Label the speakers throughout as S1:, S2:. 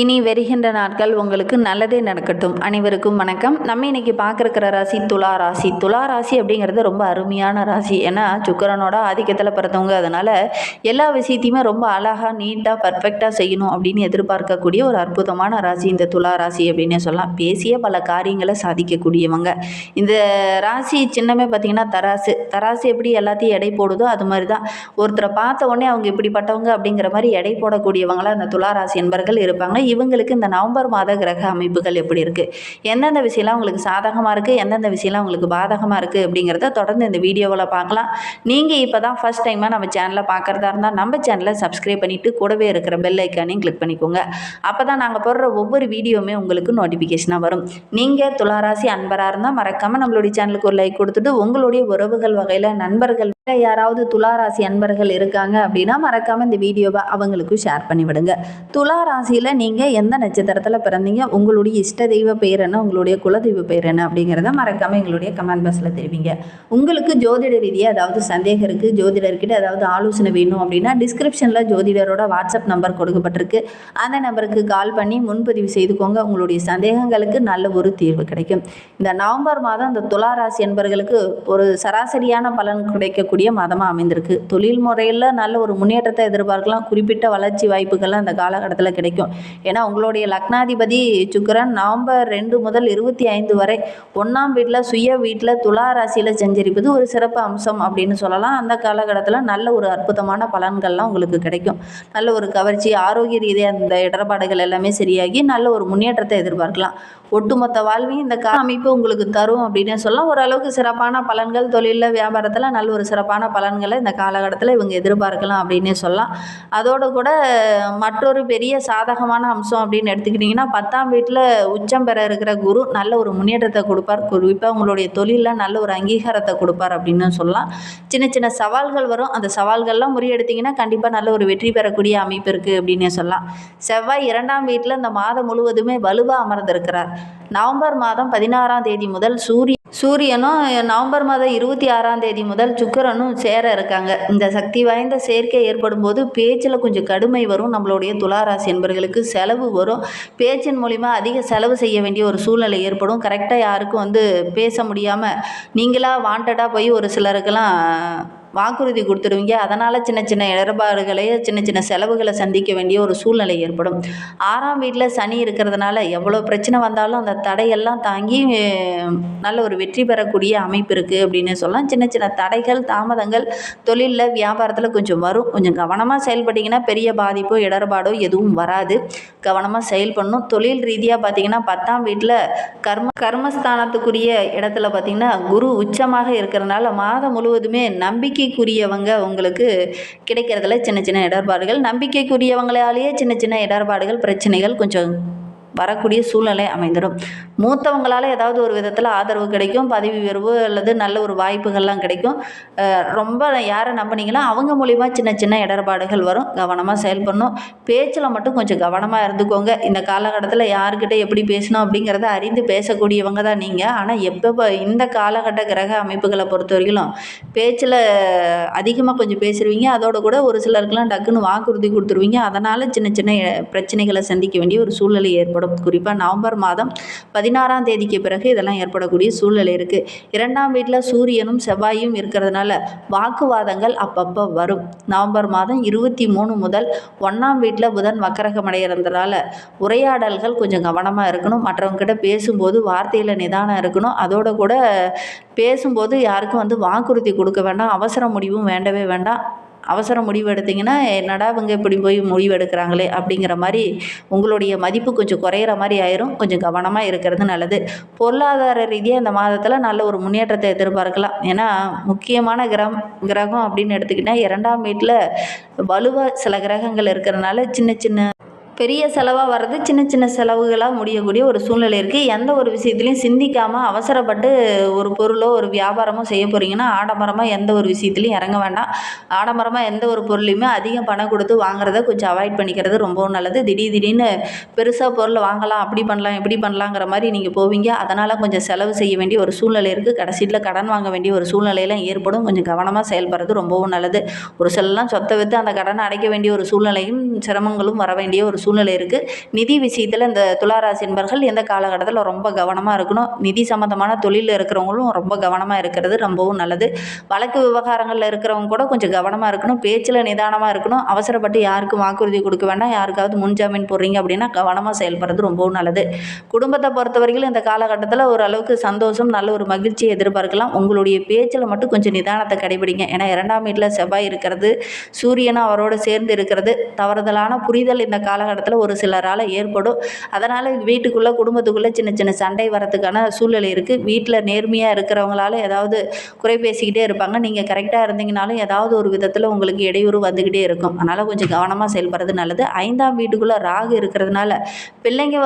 S1: இனி வருகின்ற நாட்கள் உங்களுக்கு நல்லதே நடக்கட்டும். அனைவருக்கும் வணக்கம். நம்ம இன்னைக்கு பார்க்குற ராசி துலா ராசி. துலா ராசி அப்படிங்கிறது ரொம்ப அருமையான ராசி. ஏன்னா சுக்கரனோட ஆதிக்கத்தில் பிறந்தவங்க. அதனால் எல்லா விஷயத்தையுமே ரொம்ப அழகாக நீட்டாக பர்ஃபெக்டாக செய்யணும் அப்படின்னு எதிர்பார்க்கக்கூடிய ஒரு அற்புதமான ராசி இந்த துலா ராசி அப்படின்னே சொல்லலாம். பேசிய பல காரியங்களை சாதிக்கக்கூடியவங்க. இந்த ராசி சின்னமே பார்த்திங்கன்னா தராசு. தராசு எப்படி எல்லாத்தையும் எடை போடுதோ அது மாதிரி தான் ஒருத்தரை பார்த்த உடனே அவங்க இப்படிப்பட்டவங்க அப்படிங்கிற மாதிரி எடை போடக்கூடியவங்களாம் அந்த துலா ராசி என்பர்கள் இருப்பாங்க. இவங்களுக்கு இந்த நவம்பர் மாத கிரக அமைப்புகள் எப்படி இருக்குது எந்தெந்த விஷயம்லாம் உங்களுக்கு சாதகமாக இருக்குது எந்தெந்த விஷயம்லாம் உங்களுக்கு பாதகமாக இருக்குது அப்படிங்கிறத தொடர்ந்து இந்த வீடியோவில் பார்க்கலாம். நீங்கள் இப்போ தான் ஃபஸ்ட் டைமாக நம்ம சேனலை பார்க்குறதா இருந்தால் நம்ம சேனலை சப்ஸ்கிரைப் பண்ணிவிட்டு கூடவே இருக்கிற பெல் ஐக்கானையும் கிளிக் பண்ணிக்கோங்க. அப்போ தான் நாங்கள் போடுற ஒவ்வொரு வீடியோவுமே உங்களுக்கு நோட்டிஃபிகேஷனாக வரும். நீங்கள் துளாராசி அன்பராக இருந்தால் மறக்காமல் நம்மளுடைய சேனலுக்கு ஒரு லைக் கொடுத்துட்டு உங்களுடைய உறவுகள் வகையில் நண்பர்கள் யாராவது துளாராசி அன்பர்கள் இருக்காங்க அப்படின்னா மறக்காமல் இந்த வீடியோவை அவங்களுக்கும் ஷேர் பண்ணி விடுங்க துலா ராசியில் நீங்கள் எந்த நட்சத்திரத்தில் பிறந்தீங்க? உங்களுடைய இஷ்ட தெய்வ பெயர் என்ன? உங்களுடைய குலதெய்வ பெயர் என்ன? அப்படிங்கிறத மறக்காமல் எங்களுடைய கமெண்ட் பாக்ஸில் தெரிவிங்க. உங்களுக்கு ஜோதிட ரீதியாக ஏதாவது சந்தேகம் இருக்குது ஜோதிடர்கிட்ட ஏதாவது ஆலோசனை வேணும் அப்படின்னா டிஸ்கிரிப்ஷனில் ஜோதிடரோட வாட்ஸ்அப் நம்பர் கொடுக்கப்பட்டிருக்கு. அந்த நம்பருக்கு கால் பண்ணி முன்பதிவு செய்துக்கோங்க. உங்களுடைய சந்தேகங்களுக்கு நல்ல ஒரு தீர்வு கிடைக்கும். இந்த நவம்பர் மாதம் இந்த துலா ராசி ஒரு சராசரியான பலன் கிடைக்க கிடைக்கக்கூடிய மாதமாக அமைந்திருக்கு. தொழில் முறையில் நல்ல ஒரு முன்னேற்றத்தை எதிர்பார்க்கலாம். குறிப்பிட்ட வளர்ச்சி வாய்ப்புகள்லாம் அந்த காலகட்டத்தில் கிடைக்கும். ஏன்னா உங்களுடைய லக்னாதிபதி சுக்கிரன் நவம்பர் ரெண்டு முதல் இருபத்தி ஐந்து வரை ஒன்றாம் வீட்டில் சுய வீட்டில் துலா ராசியில் செஞ்சரிப்பது ஒரு சிறப்பு அம்சம் அப்படின்னு சொல்லலாம். அந்த காலகட்டத்தில் நல்ல ஒரு அற்புதமான பலன்கள்லாம் உங்களுக்கு கிடைக்கும். நல்ல ஒரு கவர்ச்சி ஆரோக்கிய ரீதியாக அந்த இடர்பாடுகள் எல்லாமே சரியாகி நல்ல ஒரு முன்னேற்றத்தை எதிர்பார்க்கலாம். ஒட்டுமொத்த வாழ்வையும் இந்த கால அமைப்பு உங்களுக்கு தரும் அப்படின்னு சொல்லலாம். ஓரளவுக்கு சிறப்பான பலன்கள் தொழிலில் வியாபாரத்தில் நல்ல ஒரு சிறப்பு சிறப்பான பலன்களை இந்த காலகட்டத்தில் இவங்க எதிர்பார்க்கலாம் அப்படின்னே சொல்லலாம். அதோடு கூட மற்றொரு பெரிய சாதகமான அம்சம் அப்படின்னு எடுத்துக்கிட்டிங்கன்னா பத்தாம் வீட்டில் உச்சம் பெற இருக்கிற குரு நல்ல ஒரு முன்னேற்றத்தை கொடுப்பார். குறிப்பாக உங்களுடைய தொழிலில் நல்ல ஒரு அங்கீகாரத்தை கொடுப்பார் அப்படின்னு சொல்லலாம். சின்ன சின்ன சவால்கள் வரும். அந்த சவால்கள்லாம் முறியெடுத்தீங்கன்னா கண்டிப்பாக நல்ல ஒரு வெற்றி பெறக்கூடிய அமைப்பு இருக்குது அப்படின்னே சொல்லலாம். செவ்வாய் இரண்டாம் வீட்டில் இந்த மாதம் முழுவதுமே வலுவாக அமர்ந்திருக்கிறார். நவம்பர் மாதம் பதினாறாம் தேதி முதல் சூரிய சூரியனும் நவம்பர் மாதம் இருபத்தி ஆறாம் தேதி முதல் சுக்கரனும் சேர இருக்காங்க. இந்த சக்தி வாய்ந்த சேர்க்கை ஏற்படும் போது பேச்சில் கொஞ்சம் கடுமை வரும். நம்மளுடைய துளாராசி என்பர்களுக்கு செலவு வரும். பேச்சின் மூலிமா அதிக செலவு செய்ய வேண்டிய ஒரு சூழ்நிலை ஏற்படும். கரெக்டாக யாருக்கும் வந்து பேச முடியாமல் நீங்களாக வாண்டடாக போய் ஒரு சிலருக்கெல்லாம் வாக்குறுதி கொடுத்துருவீங்க அதனால் சின்ன சின்ன இடர்பாடுகளை சின்ன சின்ன செலவுகளை சந்திக்க வேண்டிய ஒரு சூழ்நிலை ஏற்படும். ஆறாம் வீட்டில் சனி இருக்கிறதுனால எவ்வளோ பிரச்சனை வந்தாலும் அந்த தடையெல்லாம் தாங்கி நல்ல ஒரு வெற்றி பெறக்கூடிய அமைப்பு இருக்குது அப்படின்னு சொல்லலாம். சின்ன சின்ன தடைகள் தாமதங்கள் தொழிலில் வியாபாரத்தில் கொஞ்சம் வரும். கொஞ்சம் கவனமாக செயல்பட்டிங்கன்னா பெரிய பாதிப்போ இடர்பாடோ எதுவும் வராது. கவனமாக செயல்படணும். தொழில் ரீதியாக பார்த்தீங்கன்னா பத்தாம் வீட்டில் கர்ம கர்மஸ்தானத்துக்குரிய இடத்துல பார்த்தீங்கன்னா குரு உச்சமாக இருக்கிறனால மாதம் முழுவதுமே நம்பிக்கை நம்பிக்கைக்குரியவங்க உங்களுக்கு கிடைக்கிறதுல சின்ன சின்ன இடர்பாடுகள். நம்பிக்கைக்குரியவங்களாலேயே சின்ன சின்ன இடர்பாடுகள் பிரச்சனைகள் கொஞ்சம் வரக்கூடிய சூழ்நிலை அமைந்துடும். மூத்தவங்களால் ஏதாவது ஒரு விதத்தில் ஆதரவு கிடைக்கும் பதவி உயர்வு அல்லது நல்ல ஒரு வாய்ப்புகள்லாம் கிடைக்கும். ரொம்ப யாரை நம்பினீங்களோ அவங்க மூலிமா சின்ன சின்ன இடர்பாடுகள் வரும். கவனமாக செயல்படணும். பேச்சில் மட்டும் கொஞ்சம் கவனமாக இருந்துக்கோங்க. இந்த காலகட்டத்தில் யார்கிட்ட எப்படி பேசணும் அப்படிங்கிறத அறிந்து பேசக்கூடியவங்க தான் நீங்கள் ஆனால் எப்போ இந்த காலகட்ட கிரக அமைப்புகளை பொறுத்த வரைக்கும் பேச்சில் அதிகமாக கொஞ்சம் பேசிடுவீங்க அதோட கூட ஒரு சிலருக்குலாம் டக்குன்னு வாக்குறுதி கொடுத்துருவீங்க. அதனால் சின்ன சின்ன பிரச்சனைகளை சந்திக்க வேண்டிய ஒரு சூழ்நிலை ஏற்படும். குறிப்பாக நவம்பர் மாதம் பதினாறாம் தேதிக்கு பிறகு இதெல்லாம் ஏற்படக்கூடிய சூழ்நிலை இருக்குது இரண்டாம் வீட்டில் சூரியனும் செவ்வாயும் இருக்கிறதுனால வாக்குவாதங்கள் அப்பப்போ வரும். நவம்பர் மாதம் இருபத்தி மூணு முதல் ஒன்றாம் வீட்டில் புதன் வக்கரகம் அடைகிறதுனால உரையாடல்கள் கொஞ்சம் கவனமாக இருக்கணும். மற்றவங்ககிட்ட பேசும்போது வார்த்தையில் நிதானம் இருக்கணும். அதோட கூட பேசும்போது யாருக்கும் வந்து வாக்குறுதி கொடுக்க வேண்டாம். அவசர முடிவும் வேண்டவே வேண்டாம். அவசர முடிவு எடுத்தீங்கன்னா என்னடா இவங்க இப்படி போய் முடிவு எடுக்கிறாங்களே அப்படிங்கிற மாதிரி உங்களுடைய மதிப்பு கொஞ்சம் குறையிற மாதிரி ஆயிரும். கொஞ்சம் கவனமாக இருக்கிறது நல்லது. பொருளாதார ரீதியாக இந்த மாதத்தில் நல்ல ஒரு முன்னேற்றத்தை எதிர்பார்க்கலாம். ஏன்னா முக்கியமான கிரம் கிரகம் அப்படின்னு எடுத்துக்கிட்டால் இரண்டாம் வீட்டில் வலுவாக சில கிரகங்கள் இருக்கிறனால சின்ன சின்ன பெரிய செலவாக வர்றது சின்ன சின்ன செலவுகளாக முடியக்கூடிய ஒரு சூழ்நிலை இருக்குது எந்த ஒரு விஷயத்துலையும் சிந்திக்காமல் அவசரப்பட்டு ஒரு பொருளோ ஒரு வியாபாரமோ செய்ய போகிறீங்கன்னா ஆடம்பரமாக எந்த ஒரு விஷயத்துலையும் இறங்க வேண்டாம். ஆடம்பரமாக எந்த ஒரு பொருளையுமே அதிகம் பணம் கொடுத்து வாங்குறத கொஞ்சம் அவாய்ட் பண்ணிக்கிறது ரொம்பவும் நல்லது. திடீர் திடீர்னு பெருசாக பொருள் வாங்கலாம் அப்படி பண்ணலாம் இப்படி பண்ணலாங்கிற மாதிரி நீங்கள் போவீங்க. அதனால் கொஞ்சம் செலவு செய்ய வேண்டிய ஒரு சூழ்நிலை இருக்குது கடைசியில் கடன் வாங்க வேண்டிய ஒரு சூழ்நிலையெல்லாம் ஏற்படும். கொஞ்சம் கவனமாக செயல்படுறது ரொம்பவும் நல்லது. ஒரு சிலலாம் சொத்தை விற்று அந்த கடனை அடைக்க வேண்டிய ஒரு சூழ்நிலையும் சிரமங்களும் வர வேண்டிய ஒரு சூழ்நிலை சூழ்நிலை இருக்குது நிதி விஷயத்தில் இந்த துளாராசி என்பர்கள் எந்த காலகட்டத்தில் ரொம்ப கவனமாக இருக்கணும். நிதி சம்மந்தமான தொழிலில் இருக்கிறவங்களும் ரொம்ப கவனமாக இருக்கிறது ரொம்பவும் நல்லது. வழக்கு விவகாரங்களில் இருக்கிறவங்க கூட கொஞ்சம் கவனமாக இருக்கணும். பேச்சில் நிதானமாக இருக்கணும். அவசரப்பட்டு யாருக்கும் வாக்குறுதி கொடுக்க வேண்டாம் யாருக்காவது முன்ஜாமீன் போடுறீங்க அப்படின்னா கவனமாக செயல்படுறது ரொம்பவும் நல்லது. குடும்பத்தை பொறுத்தவரையிலும் இந்த காலகட்டத்தில் ஓரளவுக்கு சந்தோஷம் நல்ல ஒரு மகிழ்ச்சியை எதிர்பார்க்கலாம். உங்களுடைய பேச்சில் மட்டும் கொஞ்சம் நிதானத்தை கடைபிடிங்க. ஏன்னா இரண்டாம் வீட்டில் செவ்வாய் இருக்கிறது சூரியனும் அவரோடு சேர்ந்து இருக்கிறது. தவறுதலான புரிதல் இந்த காலகட்டத்தில் ஒரு சிலரால் ஏற்படும். அதனால் வீட்டுக்குள்ளே குடும்பத்துக்குள்ளே சின்ன சின்ன சண்டை வரத்துக்கான சூழ்நிலை இருக்குது வீட்டில் நேர்மையாக இருக்கிறவங்களால ஏதாவது குறை பேசிக்கிட்டே இருப்பாங்க. நீங்கள் கரெக்டாக இருந்தீங்கனாலும் ஏதாவது ஒரு விதத்தில் உங்களுக்கு இடையூறு வந்துக்கிட்டே இருக்கும். அதனால் கொஞ்சம் கவனமாக செயல்படுறது நல்லது. ஐந்தாம் வீட்டுக்குள்ளே ராகு இருக்கிறதுனால பிள்ளைங்க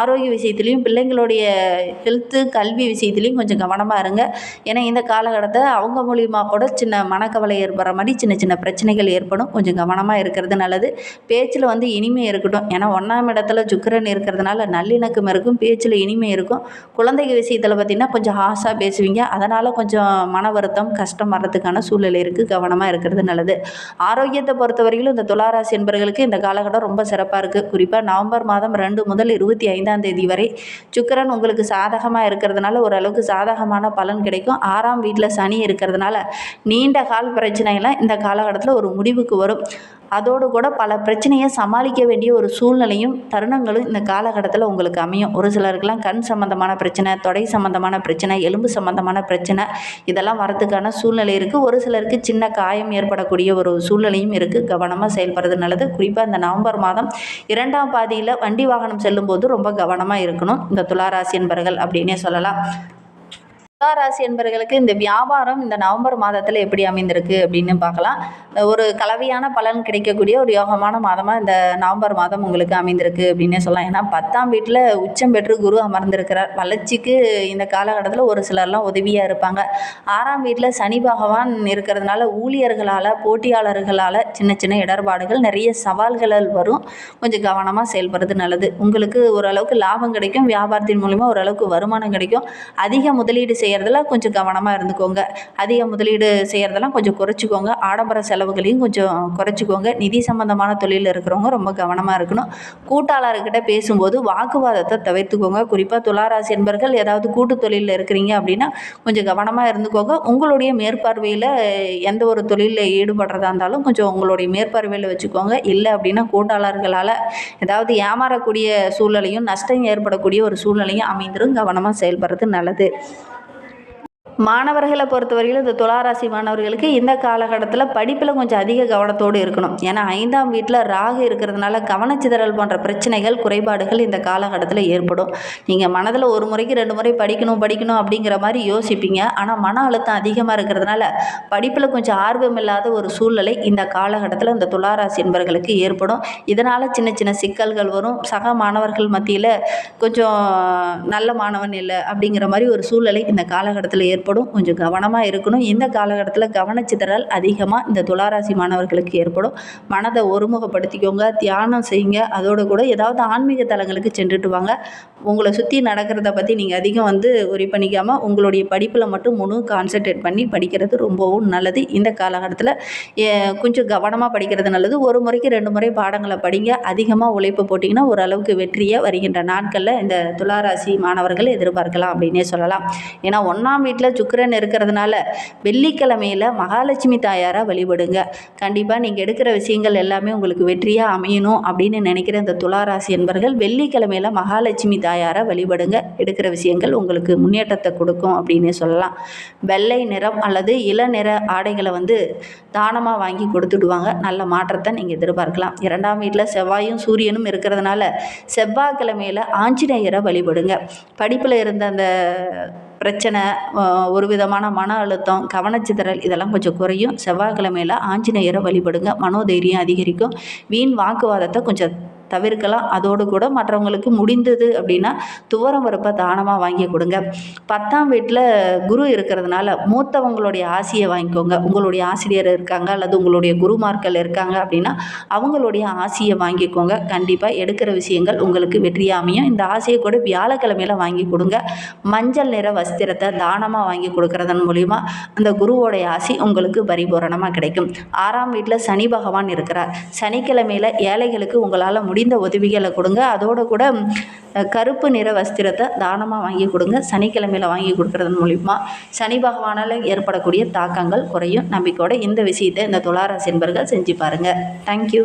S1: ஆரோக்கிய விஷயத்துலையும் பிள்ளைங்களுடைய ஹெல்த்து கல்வி விஷயத்துலையும் கொஞ்சம் கவனமாக இருங்க. ஏன்னா இந்த காலகட்டத்தை அவங்க மூலியமாக கூட சின்ன மனக்கவலை ஏற்படுற மாதிரி சின்ன சின்ன பிரச்சனைகள் ஏற்படும். கொஞ்சம் கவனமாக இருக்கிறது நல்லது. பேச்சில் வந்து இனிமை இருக்கட்டும் ஏன்னா ஒன்றாம் இடத்துல சுக்கரன் இருக்கிறதுனால நல்லிணக்கம் இருக்கும் பேச்சில் இனிமை இருக்கும். குழந்தைங்க விஷயத்தில் பார்த்திங்கன்னா கொஞ்சம் ஹாஸாக பேசுவீங்க. அதனால் கொஞ்சம் மன வருத்தம் கஷ்டம் வர்றதுக்கான சூழ்நிலை இருக்குது கவனமாக இருக்கிறது நல்லது. ஆரோக்கியத்தை பொறுத்தவரையிலும் இந்த துளாராசி என்பவர்களுக்கு இந்த காலகட்டம் ரொம்ப சிறப்பாக இருக்குது குறிப்பாக நவம்பர் மாதம் ரெண்டு முதல் இருபத்தி ஐந்தாம் தேதி வரை சுக்கரன் உங்களுக்கு சாதகமாக இருக்கிறதுனால ஓரளவுக்கு சாதகமான பலன் கிடைக்கும். ஆறாம் வீட்டில் சனி இருக்கிறதுனால நீண்ட கால் பிரச்சனையெல்லாம் இந்த காலகட்டத்தில் ஒரு முடிவுக்கு வரும். அதோடு கூட பல பிரச்சனையை சமாளிக்க வேண்டிய ஒரு ஒரு சூழ்நிலையும் தருணங்களும் இந்த காலகட்டத்தில் உங்களுக்கு அமையும். ஒரு சிலருக்கெல்லாம் கண் சம்மந்தமான பிரச்சனை தொடை சம்மந்தமான பிரச்சனை எலும்பு சம்மந்தமான பிரச்சனை இதெல்லாம் வரதுக்கான சூழ்நிலை இருக்குது ஒரு சிலருக்கு சின்ன காயம் ஏற்படக்கூடிய ஒரு சூழ்நிலையும் இருக்குது கவனமாக செயல்படுறது நல்லது. குறிப்பாக இந்த நவம்பர் மாதம் இரண்டாம் பாதியில் வண்டி வாகனம் செல்லும்போது ரொம்ப கவனமாக இருக்கணும். இந்த துளாராசி என்பர்கள் அப்படின்னே சொல்லலாம். ராசி என்பவர்களுக்கு இந்த வியாபாரம் இந்த நவம்பர் மாதத்தில் எப்படி அமைந்திருக்கு அப்படின்னு பார்க்கலாம். ஒரு கலவையான பலன் கிடைக்கக்கூடிய ஒரு யோகமான மாதமாக இந்த நவம்பர் மாதம் உங்களுக்கு அமைந்திருக்கு அப்படின்னே சொல்லலாம். ஏன்னா பத்தாம் வீட்டில் உச்சம் பெற்று குரு அமர்ந்திருக்கிறார். வளர்ச்சிக்கு இந்த காலகட்டத்தில் ஒரு சிலர்லாம் உதவியாக இருப்பாங்க. ஆறாம் வீட்டில் சனி பகவான் இருக்கிறதுனால ஊழியர்களால் போட்டியாளர்களால் சின்ன சின்ன இடர்பாடுகள் நிறைய சவால்கள் வரும். கொஞ்சம் கவனமாக செயல்படுறது நல்லது. உங்களுக்கு ஓரளவுக்கு லாபம் கிடைக்கும். வியாபாரத்தின் மூலிமா ஓரளவுக்கு வருமானம் கிடைக்கும். அதிக முதலீடு செய்கிறதுல கொஞ்சம் கவனமாக இருந்துக்கோங்க. அதிக முதலீடு செய்கிறதெல்லாம் கொஞ்சம் குறைச்சிக்கோங்க. ஆடம்பர செலவுகளையும் கொஞ்சம் குறைச்சிக்கோங்க. நிதி சம்பந்தமான தொழிலில் இருக்கிறவங்க ரொம்ப கவனமாக இருக்கணும். கூட்டாளர்கிட்ட பேசும்போது வாக்குவாதத்தை தவிர்த்துக்கோங்க. குறிப்பாக துளாராசி என்பர்கள் ஏதாவது கூட்டு தொழிலில் இருக்கிறீங்க அப்படின்னா கொஞ்சம் கவனமாக இருந்துக்கோங்க. உங்களுடைய மேற்பார்வையில் எந்த ஒரு தொழிலில் ஈடுபடுறதா இருந்தாலும் கொஞ்சம் உங்களுடைய மேற்பார்வையில் வச்சுக்கோங்க. இல்லை அப்படின்னா கூட்டாளர்களால் ஏதாவது ஏமாறக்கூடிய சூழ்நிலையும் நஷ்டம் ஏற்படக்கூடிய ஒரு சூழ்நிலையும் அமைந்திரும். கவனமாக செயல்படுறது நல்லது. மாணவர்களை பொறுத்தவரையிலும் இந்த துளாராசி மாணவர்களுக்கு இந்த காலகட்டத்தில் படிப்பில் கொஞ்சம் அதிக கவனத்தோடு இருக்கணும். ஏன்னா ஐந்தாம் வீட்டில் ராகு இருக்கிறதுனால கவனச்சிதறல் போன்ற பிரச்சனைகள் குறைபாடுகள் இந்த காலகட்டத்தில் ஏற்படும். நீங்கள் மனதில் ஒரு முறைக்கு ரெண்டு முறை படிக்கணும் படிக்கணும் அப்படிங்கிற மாதிரி யோசிப்பீங்க. ஆனால் மன அழுத்தம் அதிகமாக இருக்கிறதுனால படிப்பில் கொஞ்சம் ஆர்வம் இல்லாத ஒரு சூழ்நிலை இந்த காலகட்டத்தில் இந்த துளாராசி என்பவர்களுக்கு ஏற்படும். இதனால் சின்ன சின்ன சிக்கல்கள் வரும். சக மாணவர்கள் மத்தியில் கொஞ்சம் நல்ல மாணவன் இல்லை அப்படிங்கிற மாதிரி ஒரு சூழ்நிலை இந்த காலகட்டத்தில் ஏற்படும். ஏற்படும். கொஞ்சம் கவனமாக இருக்கணும். இந்த காலகட்டத்தில் கவனச்சிதறல் அதிகமாக இந்த துளாராசி மாணவர்களுக்கு ஏற்படும். மனதை ஒருமுகப்படுத்திக்கோங்க. தியானம் செய்யுங்க. அதோடு கூட ஏதாவது ஆன்மீக தலங்களுக்கு சென்றுட்டு வாங்க. உங்களை சுற்றி நடக்கிறத பற்றி நீங்கள் அதிகம் வந்து ஒரி பண்ணிக்காமல் உங்களுடைய படிப்பில் மட்டும் முழு கான்சென்ட்ரேட் பண்ணி படிக்கிறது ரொம்பவும் நல்லது. இந்த காலகட்டத்தில் ஏ- கொஞ்சம் கவனமாக படிக்கிறது நல்லது. ஒரு முறைக்கு ரெண்டு முறை பாடங்களை படிங்க. அதிகமாக உழைப்பு போட்டிங்கன்னா ஓரளவுக்கு வெற்றியை வருகின்ற நாட்களில் இந்த துளாராசி மாணவர்கள் எதிர்பார்க்கலாம் அப்படின்னே சொல்லலாம். ஏன்னா ஒன்றாம் வீட்டில் சுக்கிரன் இருக்கிறதுனால வெள்ளிக்கிழமையில் மகாலட்சுமி தாயாராக வழிபடுங்க. கண்டிப்பாக நீங்கள் எடுக்கிற விஷயங்கள் எல்லாமே உங்களுக்கு வெற்றியாக அமையணும் அப்படின்னு நினைக்கிற இந்த துளாராசி என்பர்கள் வெள்ளிக்கிழமையில் மகாலட்சுமி தாயாரை வழிபடுங்க. எடுக்கிற விஷயங்கள் உங்களுக்கு முன்னேற்றத்தை கொடுக்கும் அப்படின்னு சொல்லலாம். வெள்ளை நிறம் அல்லது இள நிற ஆடைகளை வந்து தானமாக வாங்கி கொடுத்துடுவாங்க. நல்ல மாற்றத்தை நீங்கள் எதிர்பார்க்கலாம். இரண்டாம் வீட்டில் செவ்வாயும் சூரியனும் இருக்கிறதுனால செவ்வாய்க்கிழமையில் ஆஞ்சநேயரை வழிபடுங்க. படிப்பில் இருந்த அந்த பிரச்சனை ஒரு விதமான மன அழுத்தம் கவனச்சிதறல் இதெல்லாம் கொஞ்சம் குறையும். செவ்வாய்க்கிழமையில் ஆஞ்சநேயரை வழிபடுங்க. மனோதைரியம் அதிகரிக்கும். வீண் வாக்குவாதத்தை கொஞ்சம் தவிர்க்கலாம். அதோடு கூட மற்றவங்களுக்கு முடிந்தது அப்படின்னா துவரம் பருப்பை தானமாக வாங்கி கொடுங்க. பத்தாம் வீட்டில் குரு இருக்கிறதுனால மூத்தவங்களுடைய ஆசையை வாங்கிக்கோங்க. உங்களுடைய ஆசிரியர் இருக்காங்க அல்லது உங்களுடைய குருமார்கள் இருக்காங்க அப்படின்னா அவங்களுடைய ஆசையை வாங்கிக்கோங்க. கண்டிப்பாக எடுக்கிற விஷயங்கள் உங்களுக்கு வெற்றியாமையும் இந்த ஆசையை கூட வியாழக்கிழமையில வாங்கி கொடுங்க. மஞ்சள் நிற வஸ்திரத்தை தானமாக வாங்கி கொடுக்கறதன் மூலிமா அந்த குருவோடைய ஆசை உங்களுக்கு பரிபூரணமாக கிடைக்கும். ஆறாம் வீட்டில் சனி பகவான் இருக்கிறார். சனிக்கிழமையில் ஏழைகளுக்கு உங்களால் முடி முடிந்த உதவிகளை கொடுங்க. அதோடு கூட கருப்பு நிற வஸ்திரத்தை தானமாக வாங்கி கொடுங்க. சனிக்கிழமையில் வாங்கி கொடுக்கறது மூலிமா சனி பகவானால் ஏற்படக்கூடிய தாக்கங்கள் குறையும். நம்பிக்கையோட இந்த விஷயத்தை இந்த துளாராசி என்பர்கள் செஞ்சு பாருங்கள் தேங்க்யூ